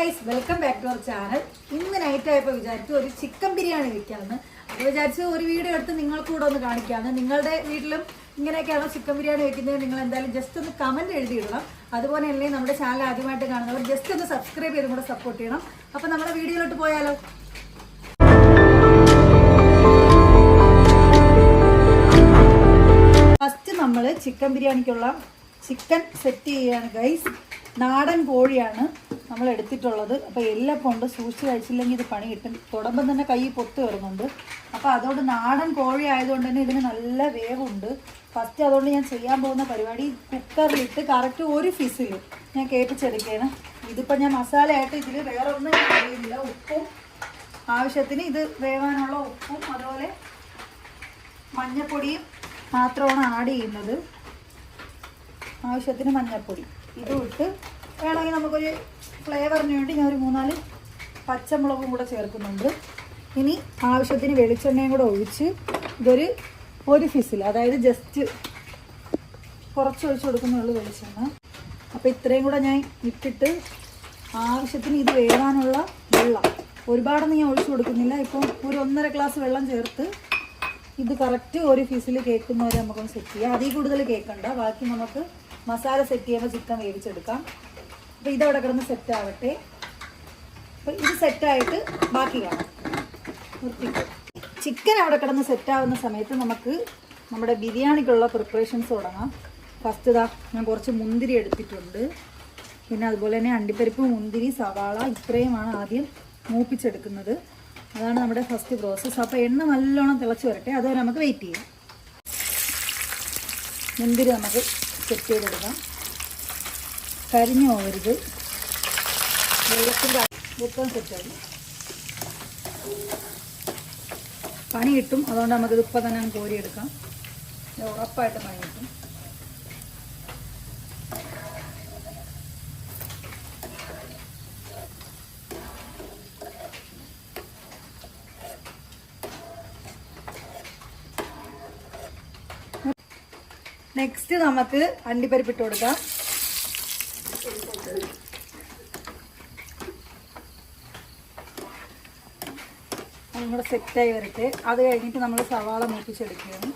Guys welcome back to our channel ഇന്ന് night ആയപ്പോൾ വിചാരിച്ചു ഒരു ചിക്കൻ ബിരിയാണി വെക്കാമെന്ന് അപ്പോൾ വിചാരിച്ചു ഒരു വീഡിയോ എടുത്ത് നിങ്ങൾക്ക് കൂടെ ഒന്ന് കാണിക്കാമെന്ന് നിങ്ങളുടെ വീട്ടിലും ഇങ്ങനെയൊക്കെയാണോ ചിക്കൻ ബിരിയാണി വെക്കുന്നത് നിങ്ങൾ എന്തായാലും ജസ്റ്റ് ഒന്ന് കമന്റ് എഴുതിയിടണം. അതുപോലെ തന്നെ നമ്മുടെ ചാനൽ ആദ്യമായിട്ട് കാണുന്നവർ ജസ്റ്റ് ഒന്ന് സബ്സ്ക്രൈബ് ചെയ്തും കൂടെ സപ്പോർട്ട് ചെയ്യണം. അപ്പോൾ നമ്മുടെ വീഡിയോയിലോട്ട് പോയാലോ? ഫസ്റ്റ് നമ്മൾ ചിക്കൻ ബിരിയാണിക്കുള്ള ചിക്കൻ സെറ്റ് ചെയ്യാണ് ഗൈസ് നാടൻ കോഴിയാണ് നമ്മൾ എടുത്തിട്ടുള്ളത്. അപ്പോൾ എല്ലാം കൊണ്ട് സൂക്ഷിച്ച് കഴിച്ചില്ലെങ്കിൽ ഇത് പണി കിട്ടും. തുടമ്പം തന്നെ കൈ പൊത്ത് വരുന്നുണ്ട് അപ്പോൾ അതുകൊണ്ട് നാടൻ കോഴി ആയതുകൊണ്ട് തന്നെ ഇതിന് നല്ല വേവുണ്ട്. ഫസ്റ്റ് അതുകൊണ്ട് ഞാൻ ചെയ്യാൻ പോകുന്ന പരിപാടി കുക്കറിലിട്ട് കറക്റ്റ് ഒരു ഫിസിൽ ഞാൻ കേൾപ്പിച്ചെടുക്കുകയാണ് ഇതിപ്പോൾ ഞാൻ മസാലയായിട്ട് ഇതിൽ വേറെ ഒന്നും അറിയുന്നില്ല ഉപ്പും ആവശ്യത്തിന് ഇത് വേവാനുള്ള ഉപ്പും അതുപോലെ മഞ്ഞപ്പൊടിയും മാത്രമാണ് ആഡ് ചെയ്യുന്നത്. ആവശ്യത്തിന് മഞ്ഞൾപ്പൊടി ഇതും ഇട്ട് വേണമെങ്കിൽ നമുക്കൊരു ഫ്ലേവറിന് വേണ്ടി ഞാൻ ഒരു മൂന്നാൽ പച്ചമുളകും കൂടെ ചേർക്കുന്നുണ്ട്. ഇനി ആവശ്യത്തിന് വെളിച്ചെണ്ണയും കൂടെ ഒഴിച്ച് ഇതൊരു ഒരു ഫിസിൽ അതായത് ജസ്റ്റ് കുറച്ച് ഒഴിച്ച് കൊടുക്കുന്നുള്ളൂ വെളിച്ചെണ്ണ. അപ്പോൾ ഇത്രയും കൂടെ ഞാൻ ഇട്ടിട്ട് ആവശ്യത്തിന് ഇത് വേവാനുള്ള വെള്ളം. ഒരുപാടൊന്നും ഞാൻ ഒഴിച്ചു കൊടുക്കുന്നില്ല. ഇപ്പം ഒരു ഒന്നര ഗ്ലാസ് വെള്ളം ചേർത്ത് ഇത് കറക്റ്റ് ഒരു ഫീസിൽ കേൾക്കുന്നവരെ നമുക്കൊന്ന് സെറ്റ് ചെയ്യാം. അതിൽ കൂടുതൽ കേൾക്കണ്ട. ബാക്കി നമുക്ക് മസാല സെറ്റ് ചെയ്യുമ്പോൾ ചിക്കൻ വേവിച്ചെടുക്കാം. അപ്പോൾ ഇതവിടെ കിടന്ന് സെറ്റ് ആവട്ടെ. അപ്പോൾ ഇത് സെറ്റായിട്ട് ബാക്കി കാണാം. നിർത്തിക്കും. ചിക്കൻ അവിടെ കിടന്ന് സെറ്റ് ആവുന്ന സമയത്ത് നമുക്ക് നമ്മുടെ ബിരിയാണിക്കുള്ള പ്രിപ്പറേഷൻസ് തുടങ്ങാം. ഫസ്റ്റ് ഇതാ ഞാൻ കുറച്ച് മുന്തിരി എടുത്തിട്ടുണ്ട്. പിന്നെ അതുപോലെ തന്നെ അണ്ടിപ്പരിപ്പ് മുന്തിരി സവാള ഇത്രയുമാണ് ആദ്യം മൂപ്പിച്ചെടുക്കുന്നത്. അതാണ് നമ്മുടെ ഫസ്റ്റ് പ്രോസസ്സ് അപ്പോൾ എണ്ണ നല്ലോണം തിളച്ച് വരട്ടെ. അതുവരെ നമുക്ക് വെയിറ്റ് ചെയ്യാം. മുന്തിരി നമുക്ക് സെറ്റ് ചെയ്തെടുക്കാം. കരിഞ്ഞു പോകരുത് വെള്ളത്തിന്റെ ഉപ്പം സെറ്റായി പണി കിട്ടും. അതുകൊണ്ട് നമുക്കിത് ഇപ്പം തന്നെ കോരിയെടുക്കാം. ഉറപ്പായിട്ട് പണി കിട്ടും. നെക്സ്റ്റ് നമുക്ക് അണ്ടിപ്പരിപ്പ് ഇട്ട് കൊടുക്കാം നമ്മുടെ സെറ്റായി വരട്ടെ. അത് കഴിഞ്ഞിട്ട് നമ്മൾ സവാള മൂപ്പിച്ചെടുക്കുകയാണ്.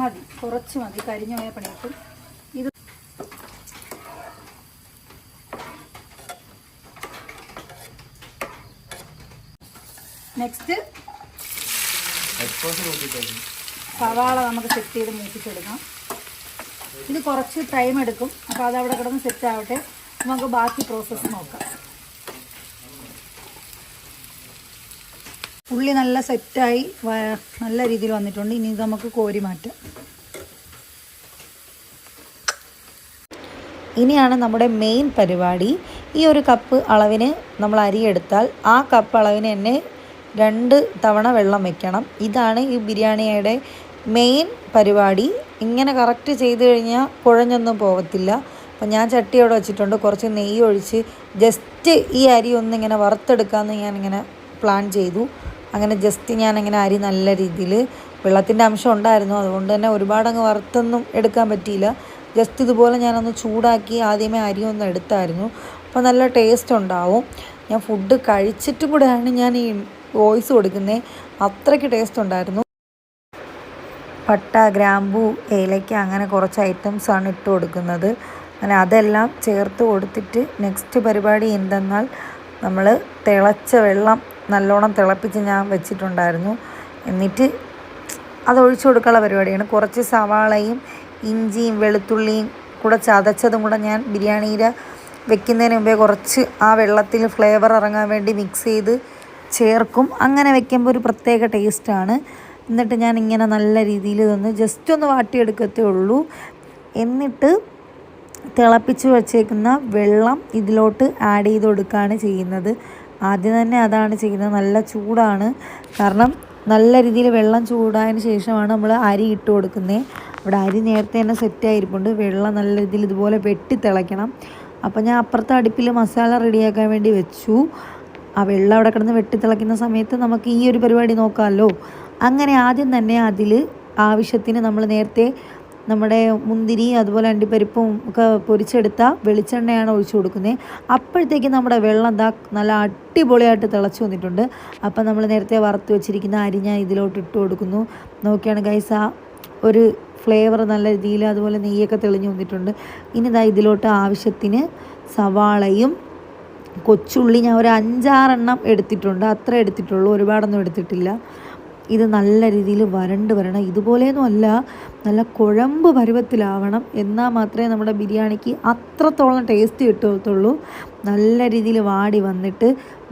മതി. കുറച്ച് മതി. കരിഞ്ഞു പോയ പണി കിട്ടും ഇത് നെക്സ്റ്റ് സവാള നമുക്ക് സെറ്റ് ചെയ്ത് മൂപ്പിച്ചെടുക്കാം. ഇത് കുറച്ച് ടൈം എടുക്കും. അപ്പോൾ അതവിടെ കിടന്ന് സെറ്റ് ആവട്ടെ. നമുക്ക് ബാക്കി പ്രോസസ്സ് നോക്കാം. ഉള്ളി നല്ല സെറ്റായി നല്ല രീതിയിൽ വന്നിട്ടുണ്ട്. ഇനി നമുക്ക് കോരി മാറ്റാം. ഇനിയാണ് നമ്മുടെ മെയിൻ പരിപാടി. ഈ ഒരു കപ്പ് അളവിന് നമ്മൾ അരിയെടുത്താൽ ആ കപ്പ് അളവിന് തന്നെ രണ്ട് തവണ വെള്ളം വെക്കണം. ഇതാണ് ഈ ബിരിയാണിയുടെ മെയിൻ പരിപാടി. ഇങ്ങനെ കറക്റ്റ് ചെയ്ത് കഴിഞ്ഞാൽ കുഴഞ്ഞൊന്നും പോകത്തില്ല. അപ്പം ഞാൻ ചട്ടി അവിടെ വെച്ചിട്ടുണ്ട്. കുറച്ച് നെയ്യ് ഒഴിച്ച് ജസ്റ്റ് ഈ അരി ഒന്ന് ഇങ്ങനെ വറുത്തെടുക്കാമെന്ന് ഞാനിങ്ങനെ പ്ലാൻ ചെയ്തു. അങ്ങനെ ജസ്റ്റ് ഞാനിങ്ങനെ അരി നല്ല രീതിയിൽ വെള്ളത്തിന്റെ അംശം ഉണ്ടായിരുന്നു. അതുകൊണ്ട് തന്നെ ഒരുപാടങ്ങ് വറുത്തൊന്നും എടുക്കാൻ പറ്റിയില്ല. ജസ്റ്റ് ഇതുപോലെ ഞാനൊന്ന് ചൂടാക്കി ആദ്യമേ അരി ഒന്ന് എടുത്തായിരുന്നു. അപ്പോൾ നല്ല ടേസ്റ്റ് ഉണ്ടാവും. ഞാൻ ഫുഡ് കഴിച്ചിട്ടും കൂടെയാണ് ഞാൻ ഈ വോയിസ് കൊടുക്കുന്നത് അത്രയ്ക്ക് ടേസ്റ്റ് ഉണ്ടായിരുന്നു. പട്ട ഗ്രാമ്പു ഏലയ്ക്ക അങ്ങനെ കുറച്ച് ഐറ്റംസാണ് ഇട്ട് കൊടുക്കുന്നത്. അങ്ങനെ അതെല്ലാം ചേർത്ത് കൊടുത്തിട്ട് നെക്സ്റ്റ് പരിപാടി എന്തെന്നാൽ നമ്മൾ തിളച്ച വെള്ളം നല്ലോണം തിളപ്പിച്ച് ഞാൻ വെച്ചിട്ടുണ്ടായിരുന്നു. എന്നിട്ട് അത് ഒഴിച്ചു കൊടുക്കാനുള്ള പരിപാടിയാണ്. കുറച്ച് സവാളയും ഇഞ്ചിയും വെളുത്തുള്ളിയും കൂടെ ചതച്ചതും കൂടെ ഞാൻ ബിരിയാണിയിൽ വെക്കുന്നതിന് മുമ്പേ കുറച്ച് ആ വെള്ളത്തിൽ ഫ്ലേവർ ഇറങ്ങാൻ വേണ്ടി മിക്സ് ചെയ്ത് ചേർക്കും. അങ്ങനെ വെക്കുമ്പോൾ ഒരു പ്രത്യേക ടേസ്റ്റാണ് എന്നിട്ട് ഞാൻ ഇങ്ങനെ നല്ല രീതിയിൽ ഇതൊന്ന് ജസ്റ്റ് ഒന്ന് വാട്ടിയെടുക്കത്തേ ഉള്ളൂ എന്നിട്ട് തിളപ്പിച്ച് വച്ചേക്കുന്ന വെള്ളം ഇതിലോട്ട് ആഡ് ചെയ്ത് കൊടുക്കുകയാണ് ചെയ്യുന്നത്. ആദ്യം തന്നെ അതാണ് ചെയ്യുന്നത്. നല്ല ചൂടാണ്. കാരണം നല്ല രീതിയിൽ വെള്ളം ചൂടായതിന് ശേഷമാണ് നമ്മൾ അരി ഇട്ട് കൊടുക്കുന്നത് അവിടെ അരി നേരത്തെ തന്നെ സെറ്റ് സെറ്റായിരിപ്പുണ്ട് വെള്ളം നല്ല രീതിയിൽ ഇതുപോലെ വെട്ടി തിളയ്ക്കണം. അപ്പോൾ ഞാൻ അപ്പുറത്തെ അടുപ്പിൽ മസാല റെഡിയാക്കാൻ വേണ്ടി വെച്ചു. ആ വെള്ളം അവിടെ കിടന്ന് വെട്ടി തിളയ്ക്കുന്ന സമയത്ത് നമുക്ക് ഈ ഒരു പരിപാടി നോക്കാമല്ലോ അങ്ങനെ ആദ്യം തന്നെ അതിൽ ആവശ്യത്തിന് നമ്മൾ നേരത്തെ നമ്മുടെ മുന്തിരി അതുപോലെ അണ്ടിപ്പരിപ്പും ഒക്കെ പൊരിച്ചെടുത്ത വെളിച്ചെണ്ണയാണ് ഒഴിച്ചു കൊടുക്കുന്നത് അപ്പോഴത്തേക്ക് നമ്മുടെ വെള്ളം ദാ നല്ല അടിപൊളിയായിട്ട് തിളച്ച് വന്നിട്ടുണ്ട്. അപ്പം നമ്മൾ നേരത്തെ വറുത്ത് വെച്ചിരിക്കുന്ന അരി ഞാൻ ഇതിലോട്ട് ഇട്ട് കൊടുക്കുന്നു. നോക്കിയാണ് ഗൈസ് ആ ഒരു ഫ്ലേവർ നല്ല രീതിയിൽ അതുപോലെ നെയ്യൊക്കെ തെളിഞ്ഞു വന്നിട്ടുണ്ട്. ഇനി ഇതാ ഇതിലോട്ട് ആവശ്യത്തിന് സവാളയും കൊച്ചുള്ളി ഞാൻ ഒരു അഞ്ചാറെണ്ണം എടുത്തിട്ടുണ്ട്. അത്ര എടുത്തിട്ടുള്ളൂ ഒരുപാടൊന്നും എടുത്തിട്ടില്ല. ഇത് നല്ല രീതിയിൽ വരണ്ട് വരണം. ഇതുപോലെയൊന്നും അല്ല നല്ല കുഴമ്പ് പരുവത്തിലാവണം. എന്നാൽ മാത്രമേ നമ്മുടെ ബിരിയാണിക്ക് അത്രത്തോളം ടേസ്റ്റ് കിട്ടത്തുള്ളൂ. നല്ല രീതിയിൽ വാടി വന്നിട്ട്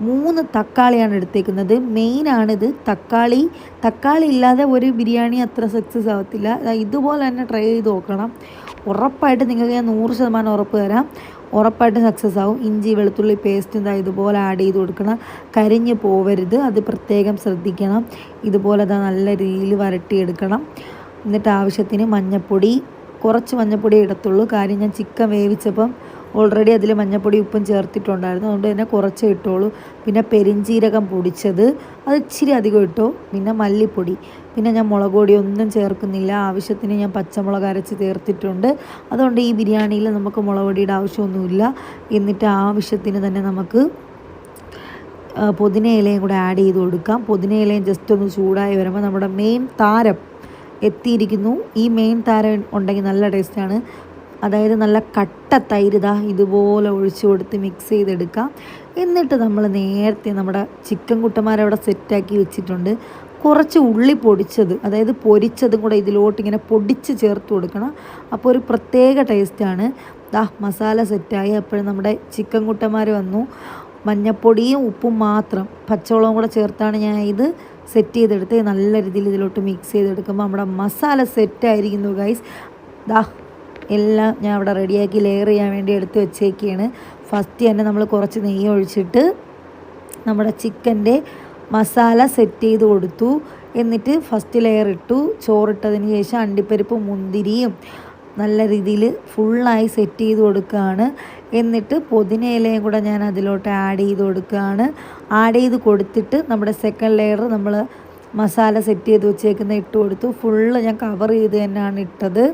മൂന്ന് തക്കാളിയാണ് എടുത്തേക്കുന്നത്. മെയിനാണിത് തക്കാളി. തക്കാളി ഇല്ലാതെ ഒരു ബിരിയാണി അത്ര സക്സസ് ആവത്തില്ല. ഇതുപോലെ തന്നെ ട്രൈ ചെയ്ത് നോക്കണം. ഉറപ്പായിട്ട് നിങ്ങൾക്ക് ഞാൻ നൂറ് ശതമാനം ഉറപ്പ് തരാം. ഉറപ്പായിട്ട് സക്സസ് ആവും. ഇഞ്ചി വെളുത്തുള്ളി പേസ്റ്റ് എന്താ ഇതുപോലെ ആഡ് ചെയ്ത് കൊടുക്കണം. കരിഞ്ഞ് പോവരുത്. അത് പ്രത്യേകം ശ്രദ്ധിക്കണം. ഇതുപോലെ ഇതാ നല്ല രീതിയിൽ വരട്ടിയെടുക്കണം. എന്നിട്ട് ആവശ്യത്തിന് മഞ്ഞൾപ്പൊടി കുറച്ച് മഞ്ഞൾപ്പൊടി ഇടത്തുള്ളൂ. കാര്യം ഞാൻ ചിക്കൻ വേവിച്ചപ്പം ഓൾറെഡി അതിൽ മഞ്ഞൾപ്പൊടി ഉപ്പും ചേർത്തിട്ടുണ്ടായിരുന്നു. അതുകൊണ്ട് തന്നെ കുറച്ച് ഇട്ടോളൂ. പിന്നെ പെരിഞ്ചീരകം പൊടിച്ചത്. അത് ഇച്ചിരി അധികം ഇട്ടു. പിന്നെ മല്ലിപ്പൊടി. പിന്നെ ഞാൻ മുളക് പൊടി ഒന്നും ചേർക്കുന്നില്ല. ആവശ്യത്തിന് ഞാൻ പച്ചമുളക് അരച്ച് ചേർത്തിട്ടുണ്ട്. അതുകൊണ്ട് ഈ ബിരിയാണിയിൽ നമുക്ക് മുളക് പൊടിയുടെ ആവശ്യമൊന്നുമില്ല. എന്നിട്ട് ആവശ്യത്തിന് തന്നെ നമുക്ക് പുതിന ഇലയും കൂടെ ആഡ് ചെയ്ത് കൊടുക്കാം. പുതിന ഇലയും ജസ്റ്റ് ഒന്ന് ചൂടായി വരുമ്പോൾ നമ്മുടെ മെയിൻ താരം എത്തിയിരിക്കുന്നു. ഈ മെയിൻ താരം ഉണ്ടെങ്കിൽ നല്ല ടേസ്റ്റാണ് അതായത് നല്ല കട്ട തൈര് ദാ ഇതുപോലെ ഒഴിച്ചു കൊടുത്ത് മിക്സ് ചെയ്തെടുക്കാം. എന്നിട്ട് നമ്മൾ നേരത്തെ നമ്മുടെ ചിക്കൻ കുട്ടന്മാരവിടെ സെറ്റാക്കി വെച്ചിട്ടുണ്ട്. കുറച്ച് ഉള്ളി പൊടിച്ചത് അതായത് പൊരിച്ചതും കൂടെ ഇതിലോട്ട് ഇങ്ങനെ പൊടിച്ച് ചേർത്ത് കൊടുക്കണം. അപ്പോൾ ഒരു പ്രത്യേക ടേസ്റ്റാണ് ദാ മസാല സെറ്റായി അപ്പോഴും നമ്മുടെ ചിക്കൻ കുട്ടന്മാർ വന്നു. മഞ്ഞപ്പൊടിയും ഉപ്പും മാത്രം. പച്ചവളവും കൂടെ ചേർത്താണ് ഞാൻ ഇത് സെറ്റ് ചെയ്തെടുത്ത് നല്ല രീതിയിൽ ഇതിലോട്ട് മിക്സ് ചെയ്തെടുക്കുമ്പോൾ നമ്മുടെ മസാല സെറ്റായിരിക്കുന്നു ഗൈസ് ദാ എല്ലാം ഞാൻ അവിടെ റെഡിയാക്കി ലെയർ ചെയ്യാൻ വേണ്ടി എടുത്ത് വെച്ചേക്കാണ്. ഫസ്റ്റ് തന്നെ നമ്മൾ കുറച്ച് നെയ്യ് ഒഴിച്ചിട്ട് നമ്മുടെ ചിക്കന്റെ മസാല സെറ്റ് ചെയ്ത് കൊടുത്തു. എന്നിട്ട് ഫസ്റ്റ് ലെയർ ഇട്ടു. ചോറിട്ടതിന് ശേഷം അണ്ടിപ്പരിപ്പ് മുന്തിരിയും നല്ല രീതിയിൽ ഫുള്ളായി സെറ്റ് ചെയ്ത് കൊടുക്കുകയാണ്. എന്നിട്ട് പുതിന ഇലയും കൂടെ ഞാൻ അതിലോട്ട് ആഡ് ചെയ്ത് കൊടുക്കുകയാണ്. ആഡ് ചെയ്ത് കൊടുത്തിട്ട് നമ്മുടെ സെക്കൻഡ് ലെയർ നമ്മൾ മസാല സെറ്റ് ചെയ്ത് വെച്ചേക്കുന്ന ഇട്ട് കൊടുത്തു. ഫുള്ള് ഞാൻ കവർ ചെയ്ത് തന്നെയാണ് ഇട്ടത്.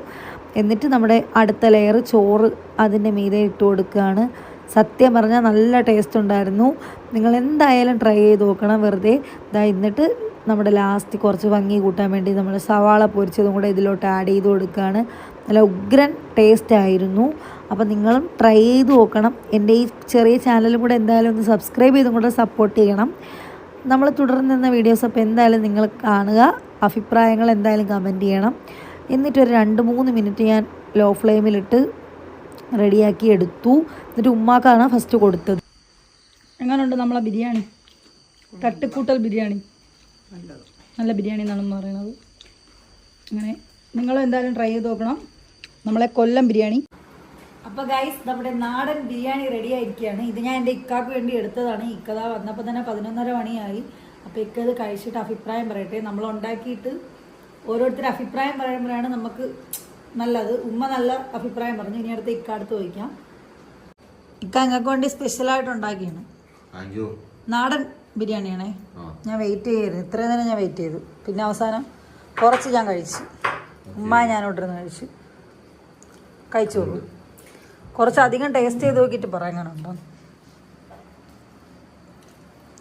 എന്നിട്ട് നമ്മുടെ അടുത്ത ലെയർ ചോറ് അതിന്റെ മീതെ ഇട്ട് കൊടുക്കുകയാണ്. സത്യം പറഞ്ഞാൽ നല്ല ടേസ്റ്റ് ഉണ്ടായിരുന്നു. നിങ്ങൾ എന്തായാലും ട്രൈ ചെയ്ത് നോക്കണം വെറുതെ. ഇതാ എന്നിട്ട് നമ്മുടെ ലാസ്റ്റ് കുറച്ച് ഭംഗി കൂട്ടാൻ വേണ്ടി നമ്മൾ സവാള പൊരിച്ചതും കൂടെ ഇതിലോട്ട് ആഡ് ചെയ്ത് കൊടുക്കുകയാണ് നല്ല ഉഗ്രൻ ടേസ്റ്റ് ആയിരുന്നു. അപ്പോൾ നിങ്ങളും ട്രൈ ചെയ്ത് നോക്കണം. എന്റെ ഈ ചെറിയ ചാനലും കൂടെ എന്തായാലും ഒന്ന് സബ്സ്ക്രൈബ് ചെയ്തും കൂടെ സപ്പോർട്ട് ചെയ്യണം. നമ്മൾ തുടർന്ന് വീഡിയോസ് അപ്പോൾ എന്തായാലും നിങ്ങൾ കാണുക. അഭിപ്രായങ്ങൾ എന്തായാലും കമന്റ് ചെയ്യണം. എന്നിട്ടൊരു രണ്ട് മൂന്ന് മിനിറ്റ് ഞാൻ ലോ ഫ്ലെയിമിലിട്ട് റെഡിയാക്കി എടുത്തു. എന്നിട്ട് ഉമ്മാക്കാണ് ഫസ്റ്റ് കൊടുത്തത്. എങ്ങനെയുണ്ട് നമ്മളെ ബിരിയാണി? തട്ടിക്കൂട്ടൽ ബിരിയാണി. നല്ല ബിരിയാണി എന്നാണെന്ന് പറയുന്നത് അങ്ങനെ നിങ്ങൾ എന്തായാലും ട്രൈ ചെയ്ത് നോക്കണം. നമ്മളെ കൊല്ലം ബിരിയാണി. അപ്പോൾ ഗൈസ് നമ്മുടെ നാടൻ ബിരിയാണി റെഡി ആയിരിക്കുകയാണ്. ഇത് ഞാൻ എന്റെ ഇക്കാക്ക് വേണ്ടി എടുത്തതാണ്. ഇക്കത വന്നപ്പോൾ തന്നെ പതിനൊന്നര മണിയായി. അപ്പോൾ ഇക്കത് കഴിച്ചിട്ട് അഭിപ്രായം പറയട്ടെ. നമ്മൾ ഉണ്ടാക്കിയിട്ട് ഓരോരുത്തർ അഭിപ്രായം പറയുമ്പോഴാണ് നമുക്ക് നല്ലത്. ഉമ്മ നല്ല അഭിപ്രായം പറഞ്ഞു. ഇനി അടുത്ത് ഇക്ക അടുത്ത് ചോദിക്കാം. ഇക്ക നിങ്ങൾക്ക് വേണ്ടി സ്പെഷ്യലായിട്ട് ഉണ്ടാക്കിയാണ്. നാടൻ ബിരിയാണിയാണേ. ഞാൻ വെയിറ്റ് ചെയ്യരുത് ഇത്രയും നേരം ഞാൻ വെയിറ്റ് ചെയ്തു. പിന്നെ അവസാനം കുറച്ച് ഞാൻ കഴിച്ചു. ഉമ്മ ഞാൻ ഞാനോട്ടിരുന്ന് കഴിച്ചു. കഴിച്ചോളൂ. കുറച്ച് അധികം ടേസ്റ്റ് ചെയ്ത് നോക്കിയിട്ട് പറയാനുണ്ടോ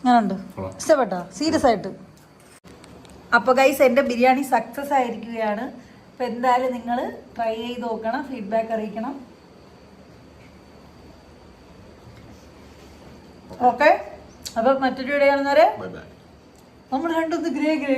ഞാനുണ്ട്. ഇഷ്ടപ്പെട്ടോ? സീരിയസ് ആയിട്ട്. അപ്പോൾ ഗൈസ് എന്റെ ബിരിയാണി സക്സസ് ആയിരിക്കുകയാണ്. അപ്പോൾ എന്തായാലും നിങ്ങൾ ട്രൈ ചെയ്ത് നോക്കണം ഫീഡ്ബാക്ക് അറിയിക്കണം. ഓക്കെ അപ്പം മറ്റൊരു വീഡിയോ കാണുന്നവരെ നമ്മൾ രണ്ടൊന്ന് ഗ്രേ ഗ്രേ.